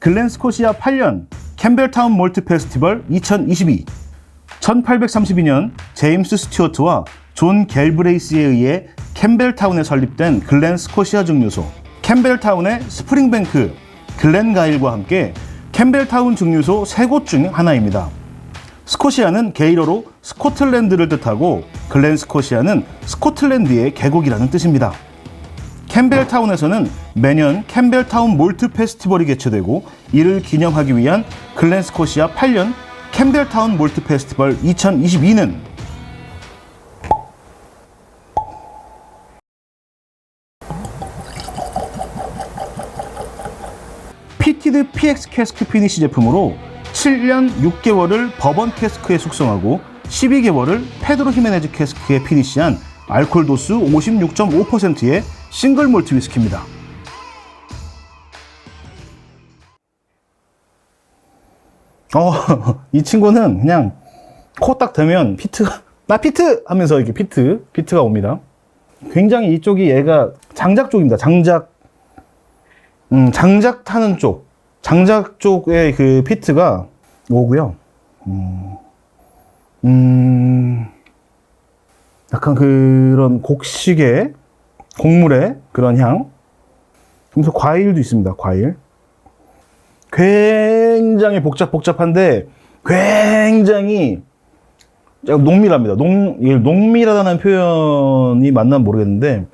글렌스코시아 8년 캠벨타운 몰트 페스티벌 2022 1832년 제임스 스튜어트와 존 갤브레이스에 의해 캠벨타운에 설립된 글렌 스코시아 증류소 캠벨타운의 스프링뱅크, 글렌 가일과 함께 캠벨타운 증류소 세 곳 중 하나입니다. 스코시아는 게이러로 스코틀랜드를 뜻하고 글렌 스코시아는 스코틀랜드의 계곡이라는 뜻입니다. 캠벨타운에서는 매년 캠벨타운 몰트 페스티벌이 개최되고 이를 기념하기 위한 글렌스코시아 8년 캠벨타운 몰트 페스티벌 2022는 피티드 PX 캐스크 피니시 제품으로 7년 6개월을 버번 캐스크에 숙성하고 12개월을 페드로 히메네즈 캐스크에 피니시한 알코올 도수 56.5%의 싱글 몰트 위스키입니다. 어, 이 친구는 그냥 코 딱 대면 피트가 나 피트 하면서 이렇게 피트 피트가 옵니다. 굉장히 이쪽이 얘가 장작 쪽입니다. 장작 음, 장작 타는 쪽 장작 쪽의 그 피트가 오고요. 음, 음, 약간 그런 곡식의 곡물의 그런 향. 그래서 과일도 있습니다. 과일. 굉장히 복잡 복잡한데 굉장히 농밀합니다. 농 농밀하다는 표현이 맞나 모르겠는데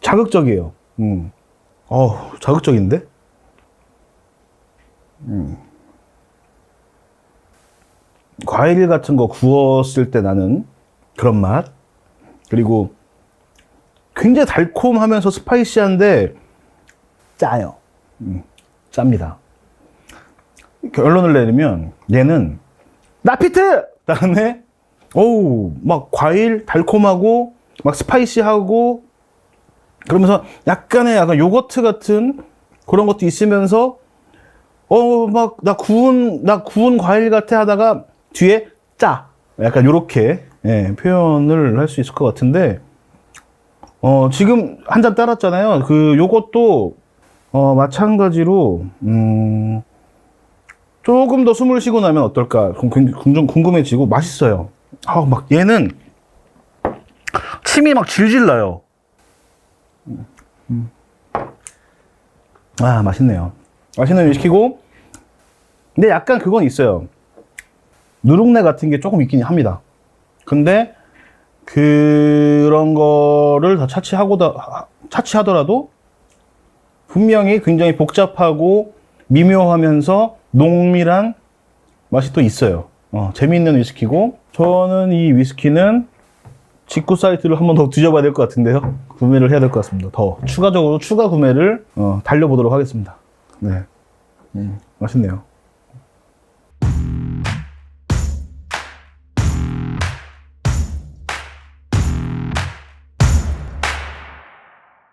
자극적이에요. 음. 어, 자극적인데? 음. 과일 같은 거 구웠을 때 나는 그런 맛. 그리고 굉장히 달콤하면서 스파이시한데 짜요. 음, 짭니다. 결론을 내리면 얘는 나피트! 다음에 어우 막 과일 달콤하고 막 스파이시하고 그러면서 약간의 약간 요거트 같은 그런 것도 있으면서 어 막 나 구운 나 구운 과일 같아 하다가 뒤에 짜 약간 요렇게 예, 표현을 할 수 있을 것 같은데 어 지금 한 잔 따랐잖아요. 그 요것도 어 마찬가지로 음 조금 더 숨을 쉬고 나면 어떨까? 궁금, 궁금해지고 맛있어요. 아 막 얘는 침이 막 질질 나요. 아, 맛있네요. 맛있는 위스키고, 근데 약간 그건 있어요. 누룩내 같은 게 조금 있긴 합니다. 근데, 그런 거를 다 차치하고, 다, 차치하더라도, 분명히 굉장히 복잡하고, 미묘하면서 농밀한 맛이 또 있어요. 어, 재미있는 위스키고, 저는 이 위스키는 직구 사이트를 한 번 더 뒤져봐야 될 것 같은데요. 구매를 해야 될 것 같습니다. 더 추가적으로 추가 구매를 어, 달려보도록 하겠습니다. 네, 음, 맛있네요.